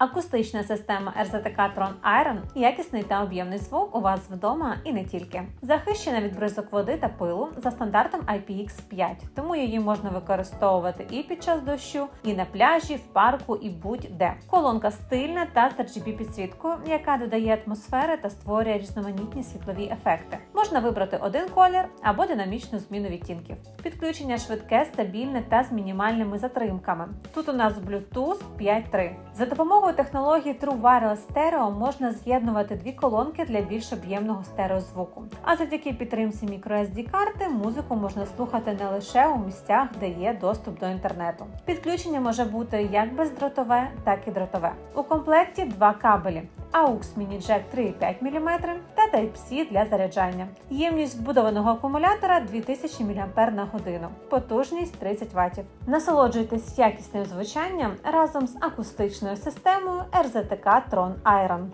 Акустична система RZTK Tron Iron – якісний та об'ємний звук у вас вдома і не тільки. Захищена від бризок води та пилу за стандартом IPX5, тому її можна використовувати і під час дощу, і на пляжі, в парку, і будь-де. Колонка стильна та з RGB підсвіткою, яка додає атмосфери та створює різноманітні світлові ефекти. Можна вибрати один колір або динамічну зміну відтінків. Підключення швидке, стабільне та з мінімальними затримками. Тут у нас Bluetooth 5.3. За допомогою технології True Wireless Stereo можна з'єднувати дві колонки для більш об'ємного стереозвуку. А завдяки підтримці microSD карти музику можна слухати не лише у місцях, де є доступ до інтернету. Підключення може бути як бездротове, так і дротове. У комплекті два кабелі. AUX Mini Jack 3,5 мм та Type-C для заряджання. Ємність вбудованого акумулятора 2000 мАч потужність 30 Вт. Насолоджуйтесь якісним звучанням разом з акустичною системою RZTK Tron Iron.